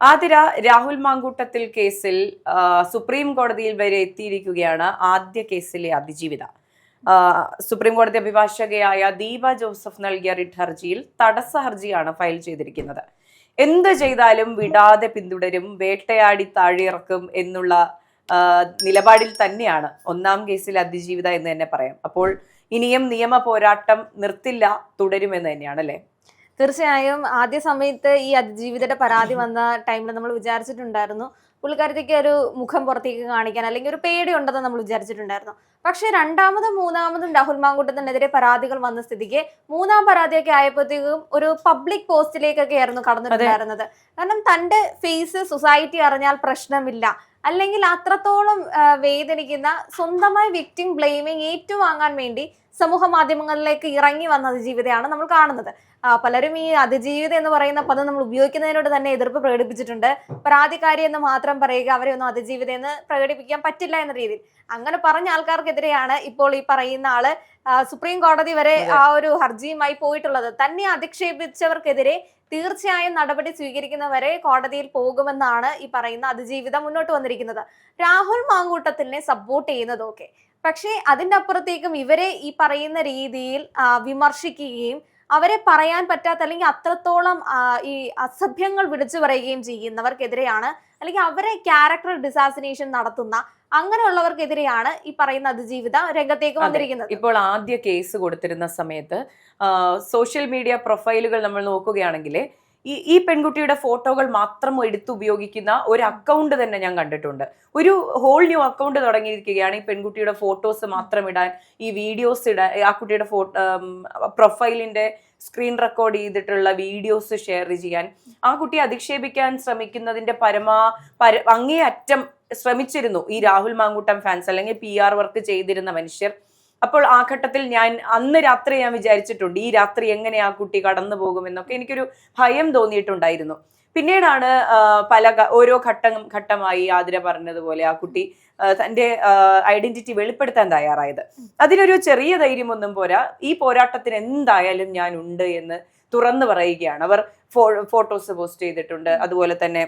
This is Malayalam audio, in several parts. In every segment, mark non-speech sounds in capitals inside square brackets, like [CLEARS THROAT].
ആതിര രാഹുൽ മാങ്കൂട്ടത്തിൽ കേസിൽ സുപ്രീം കോടതിയിൽ വരെ എത്തിയിരിക്കുകയാണ് ആദ്യ കേസിലെ അതിജീവിത. സുപ്രീം കോടതി അഭിഭാഷകയായ ദീപ ജോസഫ് നൽകിയ റിട്ട് ഹർജിയിൽ തടസ്സ ഹർജിയാണ് ഫയൽ ചെയ്തിരിക്കുന്നത്. എന്ത് ചെയ്താലും വിടാതെ പിന്തുടരും വേട്ടയാടി താഴെയിറക്കും എന്നുള്ള നിലപാടിൽ തന്നെയാണ് ഒന്നാം കേസിൽ അതിജീവിത എന്ന് തന്നെ പറയാം. അപ്പോൾ ഇനിയും നിയമ പോരാട്ടം നിർത്തില്ല തുടരുമെന്ന് തന്നെയാണ് അല്ലേ തീർച്ചയായും ആദ്യ സമയത്ത് ഈ അതിജീവിതയുടെ പരാതി വന്ന ടൈമിൽ നമ്മൾ വിചാരിച്ചിട്ടുണ്ടായിരുന്നു പുള്ളിക്കാരത്തേക്ക് ഒരു മുഖം പുറത്തേക്ക് കാണിക്കാൻ അല്ലെങ്കിൽ ഒരു പേടി ഉണ്ടെന്ന് നമ്മൾ വിചാരിച്ചിട്ടുണ്ടായിരുന്നു. പക്ഷെ രണ്ടാമതും മൂന്നാമതും രാഹുൽ മാങ്കൂട്ടത്തിനെതിരെ പരാതികൾ വന്ന സ്ഥിതിക്ക് മൂന്നാം പരാതിയൊക്കെ ആയപ്പോഴത്തേക്കും ഒരു പബ്ലിക് പോസ്റ്റിലേക്കൊക്കെ ആയിരുന്നു കടന്നിട്ടുണ്ടായിരുന്നത്. കാരണം തന്റെ ഫേസ് സൊസൈറ്റി അറിഞ്ഞാൽ പ്രശ്നമില്ല. അല്ലെങ്കിൽ അത്രത്തോളം വേദനിക്കുന്ന സ്വന്തമായി വിക്ടിം ബ്ലെയിമിങ് ഏറ്റുവാങ്ങാൻ വേണ്ടി സമൂഹ മാധ്യമങ്ങളിലേക്ക് ഇറങ്ങി വന്ന അതിജീവിതയാണ് നമ്മൾ കാണുന്നത്. പലരും ഈ അതിജീവിത എന്ന് പറയുന്ന പദം നമ്മൾ ഉപയോഗിക്കുന്നതിനോട് തന്നെ എതിർപ്പ് പ്രകടിപ്പിച്ചിട്ടുണ്ട്. പരാതിക്കാരി എന്ന് മാത്രം പറയുക അവരെ ഒന്നും അതിജീവിത എന്ന് പ്രകടിപ്പിക്കാൻ പറ്റില്ല എന്ന രീതിയിൽ. അങ്ങനെ പറഞ്ഞ ആൾക്കാർക്കെതിരെയാണ് ഇപ്പോൾ ഈ പറയുന്ന ആൾ സുപ്രീം കോടതി വരെ ആ ഒരു ഹർജിയുമായി പോയിട്ടുള്ളത്. തന്നെ അധിക്ഷേപിച്ചവർക്കെതിരെ തീർച്ചയായും നടപടി സ്വീകരിക്കുന്നവരെ കോടതിയിൽ പോകുമെന്നാണ് ഈ പറയുന്ന അതിജീവിതം മുന്നോട്ട് വന്നിരിക്കുന്നത്. രാഹുൽ മാങ്കൂട്ടത്തിനെ സപ്പോർട്ട് ചെയ്യുന്നതൊക്കെ പക്ഷേ അതിന്റെ അപ്പുറത്തേക്കും ഇവരെ ഈ പറയുന്ന രീതിയിൽ വിമർശിക്കുകയും അവരെ പറയാൻ പറ്റാത്ത അല്ലെങ്കിൽ അത്രത്തോളം ഈ അസഭ്യങ്ങൾ വിളിച്ചു പറയുകയും ചെയ്യുന്നവർക്കെതിരെയാണ് അല്ലെങ്കിൽ അവരെ ക്യാരക്ടർ ഡിസാസിനേഷൻ നടത്തുന്ന അങ്ങനെയുള്ളവർക്കെതിരെയാണ് ഈ പറയുന്ന അതിജീവിത രംഗത്തേക്ക് വന്നിരിക്കുന്നത്. ഇപ്പോൾ ആദ്യ കേസ് കൊടുത്തിരുന്ന സമയത്ത് സോഷ്യൽ മീഡിയ പ്രൊഫൈലുകൾ നമ്മൾ നോക്കുകയാണെങ്കിൽ ഈ ഈ പെൺകുട്ടിയുടെ ഫോട്ടോകൾ മാത്രം എടുത്തു ഉപയോഗിക്കുന്ന ഒരു അക്കൗണ്ട് തന്നെ ഞാൻ കണ്ടിട്ടുണ്ട്. ഒരു ഹോൾ ന്യൂ അക്കൗണ്ട് തുടങ്ങിയിരിക്കുകയാണ് ഈ പെൺകുട്ടിയുടെ ഫോട്ടോസ് മാത്രം ഇടാൻ ഈ വീഡിയോസ് ഇടാൻ ആ കുട്ടിയുടെ ഫോട്ടോ പ്രൊഫൈലിന്റെ സ്ക്രീൻ റെക്കോർഡ് ചെയ്തിട്ടുള്ള വീഡിയോസ് ഷെയർ ചെയ്യാൻ. ആ കുട്ടിയെ അധിക്ഷേപിക്കാൻ ശ്രമിക്കുന്നതിന്റെ പരമാ പര അങ്ങേയറ്റം ശ്രമിച്ചിരുന്നു ഈ രാഹുൽ മാങ്കൂട്ടം ഫാൻസ് അല്ലെങ്കിൽ പി ആർ വർക്ക് ചെയ്തിരുന്ന മനുഷ്യർ. അപ്പോൾ ആ ഘട്ടത്തിൽ ഞാൻ അന്ന് രാത്രി ഞാൻ വിചാരിച്ചിട്ടുണ്ട് ഈ രാത്രി എങ്ങനെ ആ കുട്ടി കടന്നു പോകുമെന്നൊക്കെ എനിക്കൊരു ഭയം തോന്നിയിട്ടുണ്ടായിരുന്നു. പിന്നീടാണ് പല ഓരോ ഘട്ടം ഘട്ടമായി ആതിര പറഞ്ഞതുപോലെ ആ കുട്ടി തന്റെ ഐഡന്റിറ്റി വെളിപ്പെടുത്താൻ തയ്യാറായത്. അതിനൊരു ചെറിയ ധൈര്യമൊന്നും പോരാ ഈ പോരാട്ടത്തിന് എന്തായാലും ഞാൻ ഉണ്ട് എന്ന് തുറന്നു പറയുകയാണ്. അവർ ഫോട്ടോസ് പോസ്റ്റ് ചെയ്തിട്ടുണ്ട്. അതുപോലെ തന്നെ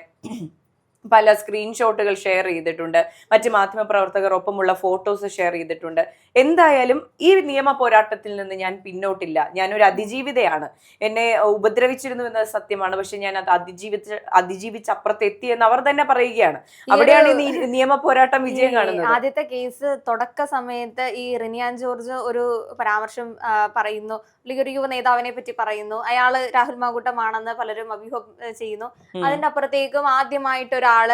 പല സ്ക്രീൻഷോട്ടുകൾ ഷെയർ ചെയ്തിട്ടുണ്ട്. മറ്റ് മാധ്യമപ്രവർത്തകർ ഒപ്പമുള്ള ഫോട്ടോസ് ഷെയർ ചെയ്തിട്ടുണ്ട്. എന്തായാലും ഈ നിയമ പോരാട്ടത്തിൽ നിന്ന് ഞാൻ പിന്നോട്ടില്ല. ഞാനൊരു അതിജീവിതയാണ്. എന്നെ ഉപദ്രവിച്ചിരുന്നു എന്നത് സത്യമാണ്. പക്ഷെ ഞാൻ അത് അതിജീവിച്ച് അതിജീവിച്ച് അപ്പുറത്തെത്തി എന്ന് അവർ തന്നെ പറയുകയാണ്. അവിടെയാണ് ഈ നിയമ പോരാട്ടം വിജയം കാണുന്നത്. ആദ്യത്തെ കേസ് തുടക്ക സമയത്ത് ഈ റിനിയാൻ ജോർജ് ഒരു പരാമർശം പറയുന്നു. അല്ലെങ്കിൽ ഒരു യുവ നേതാവിനെ പറ്റി പറയുന്നു. അയാൾ രാഹുൽ മാങ്കൂട്ടമാണെന്ന് പലരും അഭിമുഖം ചെയ്യുന്നു. അതിന്റെ അപ്പുറത്തേക്കും ആദ്യമായിട്ട് ഒരാൾ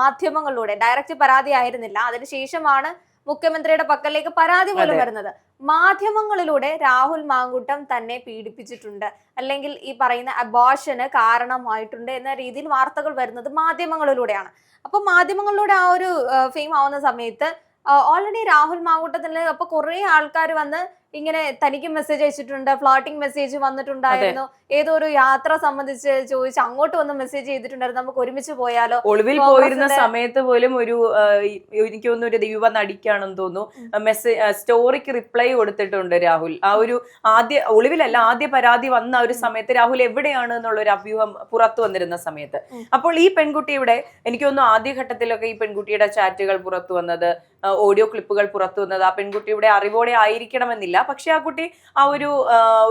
മാധ്യമങ്ങളിലൂടെ ഡയറക്റ്റ് പരാതി ആയിരുന്നില്ല. അതിനുശേഷമാണ് മുഖ്യമന്ത്രിയുടെ പക്കലേക്ക് പരാതി പോലും വരുന്നത്. മാധ്യമങ്ങളിലൂടെ രാഹുൽ മാങ്കുട്ടം തന്നെ പീഡിപ്പിച്ചിട്ടുണ്ട്. അല്ലെങ്കിൽ ഈ പറയുന്ന അബോഷന് കാരണമായിട്ടുണ്ട് എന്ന രീതിയിൽ വാർത്തകൾ വരുന്നത് മാധ്യമങ്ങളിലൂടെയാണ്. അപ്പൊ മാധ്യമങ്ങളിലൂടെ ആ ഒരു ഫെയിം ആവുന്ന സമയത്ത് ഓൾറെഡി രാഹുൽ മാങ്കുട്ടത്തിൽ അപ്പൊ കുറെ ആൾക്കാർ വന്ന് ഇങ്ങനെ തനിക്ക് മെസ്സേജ് അയച്ചിട്ടുണ്ട് ഫ്ലോട്ടിംഗ് മെസ്സേജ് വന്നിട്ടുണ്ടായിരുന്നു. ഏതോ ഒരു യാത്ര സംബന്ധിച്ച് ചോദിച്ച് അങ്ങോട്ട് വന്ന് മെസ്സേജ് ചെയ്തിട്ടുണ്ടായിരുന്നു. നമുക്ക് ഒരുമിച്ച് പോയാലോ? ഒളിവിൽ പോയിരുന്ന സമയത്ത് പോലും ഒരു എനിക്ക് തോന്നുന്നു ഒരു യുവ നടിക്കാണെന്ന് തോന്നുന്നു. മെസ്സേജ് സ്റ്റോറിക്ക് റിപ്ലൈ കൊടുത്തിട്ടുണ്ട് രാഹുൽ. ആ ഒരു ആദ്യ ഒളിവിലല്ല ആദ്യ പരാതി വന്ന ആ ഒരു സമയത്ത് രാഹുൽ എവിടെയാണ് എന്നുള്ള ഒരു അഭ്യൂഹം പുറത്തു വന്നിരുന്ന സമയത്ത്. അപ്പോൾ ഈ പെൺകുട്ടിയുടെ എനിക്ക് തോന്നുന്നു ആദ്യഘട്ടത്തിലൊക്കെ ഈ പെൺകുട്ടിയുടെ ചാറ്റുകൾ പുറത്തു വന്നത് ഓഡിയോ ക്ലിപ്പുകൾ പുറത്തു വന്നത്. ആ പെൺകുട്ടിയുടെ അറിവോടെ ആയിരിക്കണമെന്നില്ല. പക്ഷെ ആ കുട്ടി ആ ഒരു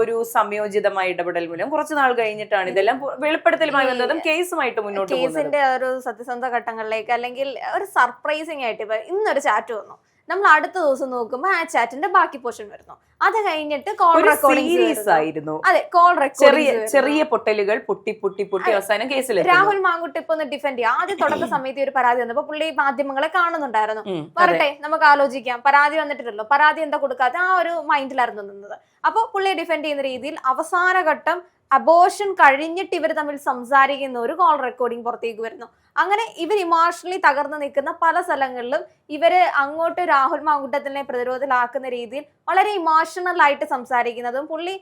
ഒരു സംയോജിതമായ ഇടപെടൽ മൂലം കുറച്ചു നാൾ കഴിഞ്ഞിട്ടാണ് ഇതെല്ലാം വെളിപ്പെടുത്തലുമായി വന്നതും കേസുമായിട്ട് മുന്നോട്ട് കേസിന്റെ ഒരു സത്യസന്ധ ഘട്ടങ്ങളിലേക്ക് അല്ലെങ്കിൽ ഒരു സർപ്രൈസിംഗ് ആയിട്ട് ഇപ്പൊ ഇന്നൊരു ചാറ്റ് വന്നു. നമ്മൾ അടുത്ത ദിവസം നോക്കുമ്പോൾ ആ ചാറ്റിന്റെ ബാക്കി പോർഷൻ വരുന്നു. അത് കഴിഞ്ഞിട്ട് കോൾ റെക്കോർഡിംഗ് ആയിരുന്നു. അതെ കോൾ ചെറിയ ചെറിയ പൊട്ടലുകൾ പൊട്ടി പൊട്ടി പൊട്ടി അവസാനം കേസിൽ രാഹുൽ മാങ്കുട്ടി ഇപ്പൊ ഒന്ന് ഡിഫെൻഡ് ചെയ്യാം. ആദ്യം തുടക്ക [CLEARS THROAT] സമയത്ത് ഒരു പരാതി വന്നപ്പോ പുള്ളി മാധ്യമങ്ങളെ കാണുന്നുണ്ടായിരുന്നു. പറട്ടെ നമുക്ക് ആലോചിക്കാം. പരാതി വന്നിട്ടില്ലല്ലോ. പരാതി എന്താ കൊടുക്കാത്ത ആ ഒരു മൈൻഡിലായിരുന്നു നിന്നത്. അപ്പോൾ പുള്ളിയെ ഡിഫെൻഡ് ചെയ്യുന്ന രീതിയിൽ അവസാന ഘട്ടം അബോഷൻ കഴിഞ്ഞിട്ട് ഇവർ തമ്മിൽ സംസാരിക്കുന്ന ഒരു കോൾ റെക്കോർഡിംഗ് പുറത്തേക്ക് വരുന്നു. അങ്ങനെ ഇവർ ഇമോഷണലി തകർന്നു നിൽക്കുന്ന പല സ്ഥലങ്ങളിലും ഇവർ അങ്ങോട്ട് രാഹുൽ മാങ്കുട്ടത്തിനെ പ്രതിരോധത്തിലാക്കുന്ന രീതിയിൽ വളരെ ഇമോഷണൽ ആയിട്ട് സംസാരിക്കുന്നതും പുള്ളി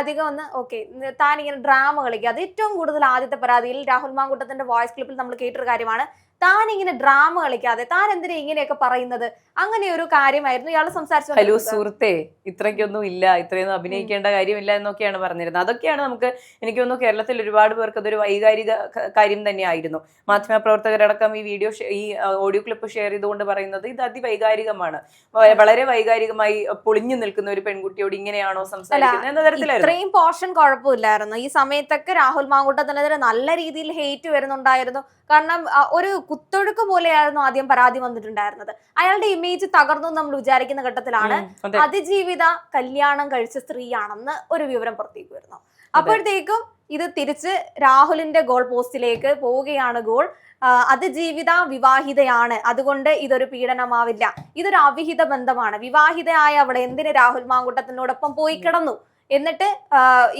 അധികം ഒന്ന് ഓക്കെ താൻ ഇങ്ങനെ ഡ്രാമ കളിക്കുക. അത് ഏറ്റവും കൂടുതൽ ആദ്യത്തെ പരാതിയിൽ രാഹുൽ മാങ്കുട്ടത്തിന്റെ വോയിസ് ക്ലിപ്പിൽ നമ്മൾ കേട്ടൊരു കാര്യമാണ്. താൻ ഇങ്ങനെ ഡ്രാമ കളിക്കാതെ താൻ എന്തിനാ ഇങ്ങനെയൊക്കെ പറയുന്നത്? അങ്ങനെ ഒരു കാര്യമായിരുന്നു ഇയാൾ ഹലോ സംസാരിച്ചു സുഹൃത്തെ ഇത്രയ്ക്കൊന്നും ഇല്ല. ഇത്രയൊന്നും അഭിനയിക്കേണ്ട കാര്യമില്ല എന്നൊക്കെയാണ് പറഞ്ഞിരുന്നത്. അതൊക്കെയാണ് നമുക്ക് എനിക്ക് തോന്നുന്നു കേരളത്തിൽ ഒരുപാട് പേർക്ക് അതൊരു വൈകാരിക കാര്യം തന്നെയായിരുന്നു. മാധ്യമപ്രവർത്തകരടക്കം ഈ വീഡിയോ ഈ ഓഡിയോ ക്ലിപ്പ് ഷെയർ ചെയ്തുകൊണ്ട് പറയുന്നത് ഇത് അതിവൈകാരികമാണ്. വളരെ വൈകാരികമായി പൊളിഞ്ഞു നിൽക്കുന്ന ഒരു പെൺകുട്ടിയോട് ഇങ്ങനെയാണോ സംസാരിക്കുന്നത് എന്ന തരത്തിലായിരുന്നു ഇത്രയും പോർഷൻ കുഴപ്പമില്ലായിരുന്നു. ഈ സമയത്തൊക്കെ രാഹുൽ മാങ്കൂട്ടത്തിനെതിരെ നല്ല രീതിയിൽ ഹേറ്റ് വരുന്നുണ്ടായിരുന്നു. കാരണം ഒരു കുത്തൊഴുക്ക് പോലെയായിരുന്നു ആദ്യം പരാതി വന്നിട്ടുണ്ടായിരുന്നത്. അയാളുടെ ഇമേജ് തകർന്നു നമ്മൾ വിചാരിക്കുന്ന ഘട്ടത്തിലാണ് അതിജീവിത കല്യാണം കഴിച്ച സ്ത്രീയാണെന്ന് ഒരു വിവരം പുറത്തേക്ക് വരുന്നു. അപ്പോഴത്തേക്കും ഇത് തിരിച്ച് രാഹുലിന്റെ ഗോൾ പോസ്റ്റിലേക്ക് പോവുകയാണ് ഗോൾ അതിജീവിത വിവാഹിതയാണ്. അതുകൊണ്ട് ഇതൊരു പീഡനമാവില്ല. ഇതൊരു അവിഹിത ബന്ധമാണ്. വിവാഹിതയായ അവളെ എന്തിന് രാഹുൽ മാങ്കുട്ടത്തിനോടൊപ്പം പോയി കിടന്നു? എന്നിട്ട്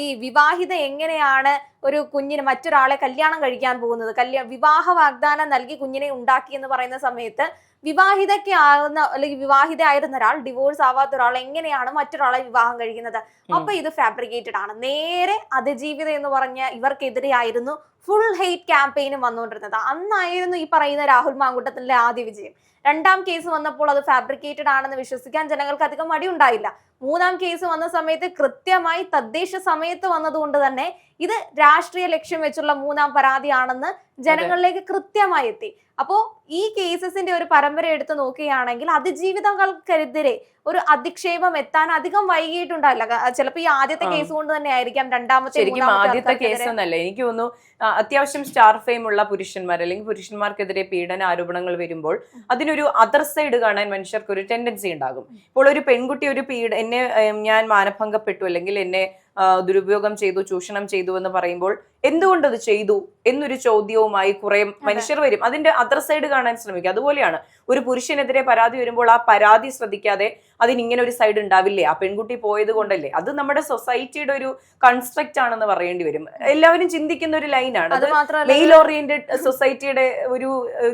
ഈ വിവാഹിത എങ്ങനെയാണ് ഒരു കുഞ്ഞിന് മറ്റൊരാളെ കല്യാണം കഴിക്കാൻ പോകുന്നത്. കല്യാ വിവാഹ വാഗ്ദാനം നൽകി കുഞ്ഞിനെ ഉണ്ടാക്കി എന്ന് പറയുന്ന സമയത്ത് വിവാഹിതയ്ക്ക് ആകുന്ന അല്ലെങ്കിൽ വിവാഹിതയായിരുന്ന ഒരാൾ ഡിവോഴ്സ് ആവാത്ത ഒരാൾ എങ്ങനെയാണ് മറ്റൊരാളെ വിവാഹം കഴിക്കുന്നത്? അപ്പൊ ഇത് ഫാബ്രിക്കേറ്റഡ് ആണ്. നേരെ അതിജീവിത എന്ന് പറഞ്ഞ ഇവർക്കെതിരെയായിരുന്നു ഫുൾ ഹെയ്റ്റ് ക്യാമ്പയിനും വന്നുകൊണ്ടിരുന്നത്. അന്നായിരുന്നു ഈ പറയുന്ന രാഹുൽ മാങ്കുട്ടത്തിന്റെ ആദ്യ വിജയം. രണ്ടാം കേസ് വന്നപ്പോൾ അത് ഫാബ്രിക്കേറ്റഡ് ആണെന്ന് വിശ്വസിക്കാൻ ജനങ്ങൾക്ക് അധികം മടി ഉണ്ടായില്ല മൂന്നാം കേസ് വന്ന സമയത്ത് കൃത്യമായി തദ്ദേശ സമയത്ത് വന്നതുകൊണ്ട് തന്നെ ഇത് രാഷ്ട്രീയ ലക്ഷ്യം വെച്ചുള്ള മൂന്നാം പരാതിയാണെന്ന് ജനങ്ങളിലേക്ക് കൃത്യമായി എത്തി. അപ്പോ ഈ കേസസിന്റെ ഒരു പരമ്പര എടുത്ത് നോക്കുകയാണെങ്കിൽ അതിജീവിതങ്ങൾക്കെതിരെ ഒരു അധിക്ഷേപം എത്താൻ അധികം വൈകിയിട്ടുണ്ടാവില്ല. ചിലപ്പോൾ ഈ ആദ്യത്തെ കേസ് കൊണ്ട് തന്നെ ആയിരിക്കാം രണ്ടാമത്തെ ശരിക്കും ആദ്യത്തെ കേസ് എന്നല്ല എനിക്ക് തോന്നുന്നു അത്യാവശ്യം സ്റ്റാർ ഫെയിം ഉള്ള പുരുഷന്മാർ അല്ലെങ്കിൽ പുരുഷന്മാർക്കെതിരെ പീഡന ആരോപണങ്ങൾ വരുമ്പോൾ അതിനൊരു അതർ സൈഡ് കാണാൻ മനുഷ്യർക്ക് ഒരു ടെൻഡൻസി ഉണ്ടാകും. ഇപ്പോൾ ഒരു പെൺകുട്ടി ഒരു പീഡ എന്നെ ഞാൻ മാനഭംഗപ്പെട്ടു അല്ലെങ്കിൽ എന്നെ ദുരുപയോഗം ചെയ്തു ചൂഷണം ചെയ്തു എന്ന് പറയുമ്പോൾ എന്തുകൊണ്ട് അത് ചെയ്തു എന്നൊരു ചോദ്യവുമായി കുറെ മനുഷ്യർ വരും. അതിന്റെ അതർ സൈഡ് കാണാൻ ശ്രമിക്കും. അതുപോലെയാണ് ഒരു പുരുഷനെതിരെ പരാതി വരുമ്പോൾ ആ പരാതി ശ്രദ്ധിക്കാതെ അതിന് ഇങ്ങനെ ഒരു സൈഡ് ഉണ്ടാവില്ലേ? ആ പെൺകുട്ടി പോയത് കൊണ്ടല്ലേ? അത് നമ്മുടെ സൊസൈറ്റിയുടെ ഒരു കൺസ്ട്രക്റ്റ് ആണെന്ന് പറയേണ്ടി വരും. എല്ലാവരും ചിന്തിക്കുന്ന ഒരു ലൈനാണ് അത് മെയിൽ ഓറിയന്റഡ് സൊസൈറ്റിയുടെ ഒരു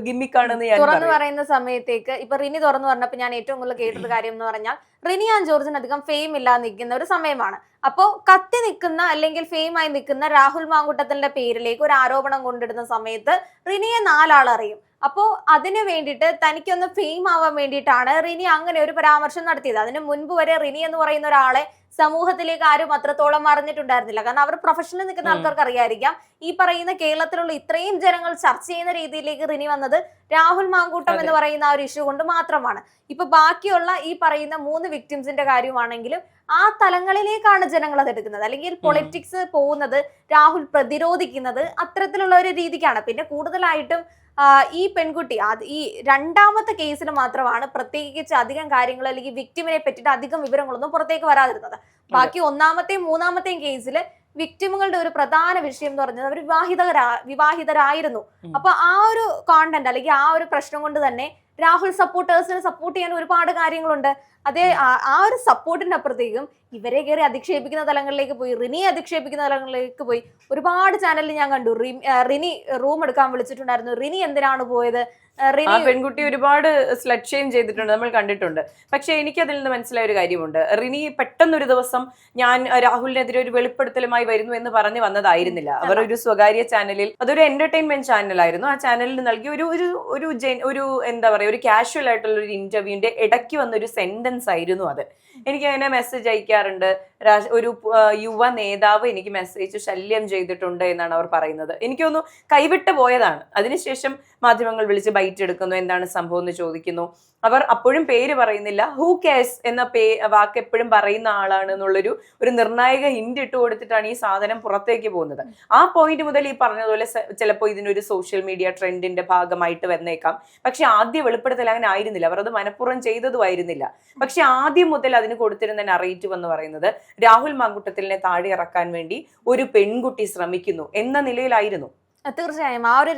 ഗിമ്മിക്കാണെന്ന് ഞാൻ തുറന്നു പറയും. പറയുന്ന സമയത്തേക്ക് ഇപ്പൊ റിനി തുറന്നു പറഞ്ഞപ്പോൾ ഞാൻ ഏറ്റവും കൂടുതൽ കേട്ടൊരു കാര്യം എന്ന് പറഞ്ഞാൽ റിനി ആൻഡ് ജോർജിന് അധികം ഫെയിം ഇല്ലാതെ നിൽക്കുന്ന ഒരു സമയമാണ്. അപ്പോ കത്തി നിൽക്കുന്ന അല്ലെങ്കിൽ ഫെയിമായി നിൽക്കുന്ന രാഹുൽ മാങ്കുട്ടത്തിന്റെ പേരിലേക്ക് ഒരു ആരോപണം കൊണ്ടിടുന്ന സമയത്ത് റിനിയെ നാലാൾ അറിയും അപ്പോ അതിന് വേണ്ടിയിട്ട് തനിക്കൊന്ന് ഫെയിം ആവാൻ വേണ്ടിയിട്ടാണ് റിനി അങ്ങനെ ഒരു പരാമർശം നടത്തിയത്. അതിന് മുൻപ് വരെ റിനി എന്ന് പറയുന്ന ഒരാളെ സമൂഹത്തിലേക്ക് ആരും അത്രത്തോളം അറിഞ്ഞിട്ടുണ്ടായിരുന്നില്ല. കാരണം അവർ പ്രൊഫഷനിൽ നിൽക്കുന്ന ആൾക്കാർക്ക് അറിയായിരിക്കാം. ഈ പറയുന്ന കേരളത്തിലുള്ള ഇത്രയും ജനങ്ങൾ ചർച്ച ചെയ്യുന്ന രീതിയിലേക്ക് റിനി വന്നത് രാഹുൽ മാങ്കൂട്ടം എന്ന് പറയുന്ന ആ ഒരു ഇഷ്യൂ കൊണ്ട് മാത്രമാണ്. ഇപ്പൊ ബാക്കിയുള്ള ഈ പറയുന്ന മൂന്ന് വിക്ടിംസിന്റെ കാര്യമാണെങ്കിലും ആ തലങ്ങളിലേക്കാണ് ജനങ്ങൾ അത് എടുക്കുന്നത്. അല്ലെങ്കിൽ പൊളിറ്റിക്സ് പോകുന്നത് രാഹുൽ പ്രതിരോധിക്കുന്നത് അത്തരത്തിലുള്ള ഒരു രീതിക്കാണ്. പിന്നെ കൂടുതലായിട്ടും ഈ പെൺകുട്ടി അത് ഈ രണ്ടാമത്തെ കേസിന് മാത്രമാണ് പ്രത്യേകിച്ച് അധികം കാര്യങ്ങൾ അല്ലെങ്കിൽ വിക്ടിമിനെ പറ്റിയിട്ട് അധികം വിവരങ്ങളൊന്നും പുറത്തേക്ക് വരാതിരുന്നത്. ബാക്കി ഒന്നാമത്തെയും മൂന്നാമത്തെയും കേസിൽ വിക്ടിമുകളുടെ ഒരു പ്രധാന വിഷയം എന്ന് പറഞ്ഞത് അവർ വിവാഹിതരാ വിവാഹിതരായിരുന്നു. അപ്പൊ ആ ഒരു കോണ്ടന്റ് അല്ലെങ്കിൽ ആ ഒരു പ്രശ്നം കൊണ്ട് തന്നെ രാഹുൽ സപ്പോർട്ടേഴ്സിനെ സപ്പോർട്ട് ചെയ്യാൻ ഒരുപാട് കാര്യങ്ങളുണ്ട്. അതേ ആ- ഒരു സപ്പോർട്ടിന്റെ അപ്പുറത്തേക്കും ഇവരെ കയറി അധിക്ഷേപിക്കുന്ന തലങ്ങളിലേക്ക് പോയി റിനി അധിക്ഷേപിക്കുന്ന തലങ്ങളിലേക്ക് പോയി. ഒരുപാട് ചാനലിൽ ഞാൻ കണ്ടു. റിനി റൂം എടുക്കാൻ വിളിച്ചിട്ടുണ്ടായിരുന്നു. റിനി എന്തിനാണ് പോയത്? ആ, പെൺകുട്ടി ഒരുപാട് സ്ലഡ് ഷെയിം ചെയ്തിട്ടുണ്ട് നമ്മൾ കണ്ടിട്ടുണ്ട്. പക്ഷേ എനിക്ക് അതിൽ നിന്ന് മനസ്സിലായ ഒരു കാര്യമുണ്ട്. റിനി പെട്ടെന്നൊരു ദിവസം ഞാൻ രാഹുലിനെതിരെ ഒരു വെളിപ്പെടുത്തലുമായി വരുന്നു എന്ന് പറഞ്ഞു വന്നതായിരുന്നില്ല. അവർ ഒരു സ്വകാര്യ ചാനലിൽ അതൊരു എന്റർടൈൻമെന്റ് ചാനലായിരുന്നു ആ ചാനലിൽ നൽകിയ ഒരു ഒരു ഒരു ഒരു എന്താ പറയുക ഒരു കാഷ്വൽ ആയിട്ടുള്ള ഒരു ഇന്റർവ്യൂവിന്റെ ഇടയ്ക്ക് വന്ന ഒരു സെന്റൻസ് ആയിരുന്നു അത്. എനിക്ക് അങ്ങനെ മെസ്സേജ് അയക്കാറുണ്ട്. ഒരു യുവ നേതാവ് എനിക്ക് മെസ്സേജ് ശല്യം ചെയ്തിട്ടുണ്ട് എന്നാണ് അവർ പറയുന്നത്. എനിക്ക് കൈവിട്ട് പോയതാണ്. അതിനുശേഷം മാധ്യമങ്ങൾ വിളിച്ച് ബൈറ്റ് എടുക്കുന്നു. എന്താണ് സംഭവം എന്ന് ചോദിക്കുന്നു. അവർ അപ്പോഴും പേര് പറയുന്നില്ല. ഹൂ കേസ് എന്ന പേ വാക്ക് എപ്പോഴും പറയുന്ന ആളാണ് എന്നുള്ളൊരു ഒരു നിർണായക ഹിന്റ് ഇട്ട് കൊടുത്തിട്ടാണ് ഈ സാധനം പുറത്തേക്ക് പോകുന്നത്. ആ പോയിന്റ് മുതൽ ഈ പറഞ്ഞതുപോലെ ചിലപ്പോൾ ഇതിനൊരു സോഷ്യൽ മീഡിയ ട്രെൻഡിന്റെ ഭാഗമായിട്ട് വന്നേക്കാം. പക്ഷെ ആദ്യ വെളിപ്പെടുത്തൽ അങ്ങനെ ആയിരുന്നില്ല. അവർ അത് മനഃപൂർവം ചെയ്തതുമായിരുന്നില്ല പക്ഷെ ആദ്യം മുതൽ അതിന് കൊടുത്തിരുന്ന നറേറ്റീവ് എന്ന് പറയുന്നത് രാഹുൽ മാങ്കുട്ടത്തിലിനെ താഴെ ഇറക്കാൻ വേണ്ടി ഒരു പെൺകുട്ടി ശ്രമിക്കുന്നു എന്ന നിലയിലായിരുന്നു. തീർച്ചയായും. ആ ഒരു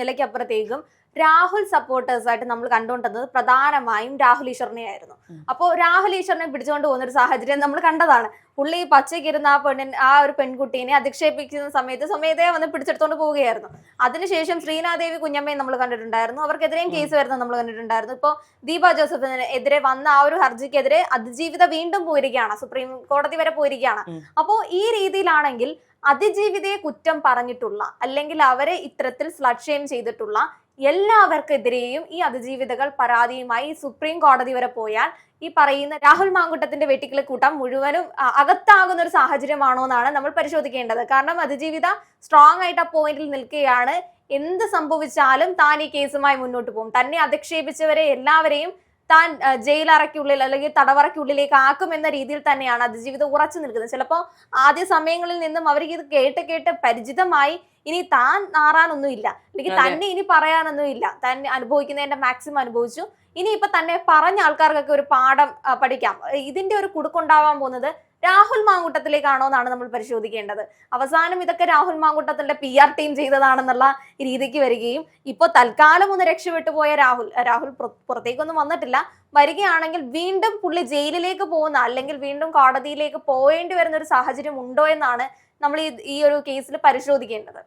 നിലയ്ക്കപ്പുറത്തേക്കും രാഹുൽ സപ്പോർട്ടേഴ്സ് ആയിട്ട് നമ്മൾ കണ്ടുകൊണ്ടിരുന്നത് പ്രധാനമായും രാഹുൽ ഈശ്വറിനെ ആയിരുന്നു അപ്പോൾ രാഹുൽ ഈശ്വറിനെ പിടിച്ചുകൊണ്ട് പോകുന്ന ഒരു സാഹചര്യം നമ്മൾ കണ്ടതാണ്. പുള്ളി പച്ചയ്ക്കിരുന്ന ആ പെണ്ണിൻ ആ ഒരു പെൺകുട്ടീനെ അധിക്ഷേപിക്കുന്ന സമയത്ത് സ്വമേധയെ വന്ന് പിടിച്ചെടുത്തോണ്ട് പോവുകയായിരുന്നു. അതിനുശേഷം ശ്രീനാദേവി കുഞ്ഞമ്മയെ നമ്മൾ കണ്ടിട്ടുണ്ടായിരുന്നു. അവർക്കെതിരെയും കേസ് വരുന്നത് നമ്മൾ കണ്ടിട്ടുണ്ടായിരുന്നു. ഇപ്പോൾ ദീപ ജോസഫിനെതിരെ വന്ന ആ ഒരു ഹർജിക്കെതിരെ അതിജീവിത വീണ്ടും പോയിരിക്കുകയാണ്. സുപ്രീം കോടതി വരെ പോയിരിക്കുകയാണ്. അപ്പോൾ ഈ രീതിയിലാണെങ്കിൽ അതിജീവിതയെ കുറ്റം പറഞ്ഞിട്ടുള്ള അല്ലെങ്കിൽ അവരെ ഇത്തരത്തിൽ സ്ലഡ് ഷെയിം ചെയ്തിട്ടുള്ള എല്ലാവർക്കെതിരെയും ഈ അതിജീവിതകൾ പരാതിയുമായി സുപ്രീം കോടതി വരെ പോയാൽ ഈ പറയുന്ന രാഹുൽ മാങ്കുട്ടത്തിന്റെ വെട്ടിക്കിളി കൂട്ടം മുഴുവനും അകത്താകുന്ന ഒരു സാഹചര്യമാണോ എന്നാണ് നമ്മൾ പരിശോധിക്കേണ്ടത്. കാരണം അതിജീവിത സ്ട്രോങ് ആയിട്ട് ആ പോയിന്റിൽ നിൽക്കുകയാണ്. എന്ത് സംഭവിച്ചാലും താൻ ഈ കേസുമായി മുന്നോട്ട് പോകും. തന്നെ അധിക്ഷേപിച്ചവരെ എല്ലാവരെയും താൻ ജയിലറയ്ക്കുള്ളിൽ അല്ലെങ്കിൽ തടവറയ്ക്കുള്ളിലേക്ക് ആക്കും എന്ന രീതിയിൽ തന്നെയാണ് അതിജീവിതം ഉറച്ചു നിൽക്കുന്നത്. ചിലപ്പോൾ ആദ്യ സമയങ്ങളിൽ നിന്നും അവർക്ക് ഇത് കേട്ട് കേട്ട് പരിചിതമായി ഇനി താൻ നാറാനൊന്നുമില്ല അല്ലെങ്കിൽ തന്നെ ഇനി പറയാനൊന്നും ഇല്ല. താൻ അനുഭവിക്കുന്നതിന്റെ മാക്സിമം അനുഭവിച്ചു. ഇനി ഇപ്പൊ തന്നെ പറഞ്ഞ ആൾക്കാർക്കൊക്കെ ഒരു പാഠം പഠിക്കാം. ഇതിന്റെ ഒരു കുടുക്കുണ്ടാവാൻ പോകുന്നത് രാഹുൽ മാങ്കൂട്ടത്തിലേക്കാണോ എന്നാണ് നമ്മൾ പരിശോധിക്കേണ്ടത്. അവസാനം ഇതൊക്കെ രാഹുൽ മാങ്കൂട്ടത്തിന്റെ പി ആർ ടീം ചെയ്തതാണെന്നുള്ള രീതിക്ക് വരികയും ഇപ്പൊ തൽക്കാലം ഒന്ന് രക്ഷപ്പെട്ടു പോയ രാഹുൽ രാഹുൽ പുറ- പുറത്തേക്കൊന്നും വന്നിട്ടില്ല. വരികയാണെങ്കിൽ വീണ്ടും പുള്ളി ജയിലിലേക്ക് പോകുന്ന അല്ലെങ്കിൽ വീണ്ടും കോടതിയിലേക്ക് പോകേണ്ടി വരുന്ന ഒരു സാഹചര്യം ഉണ്ടോ എന്നാണ് നമ്മൾ ഈ ഒരു കേസിൽ പരിശോധിക്കേണ്ടത്.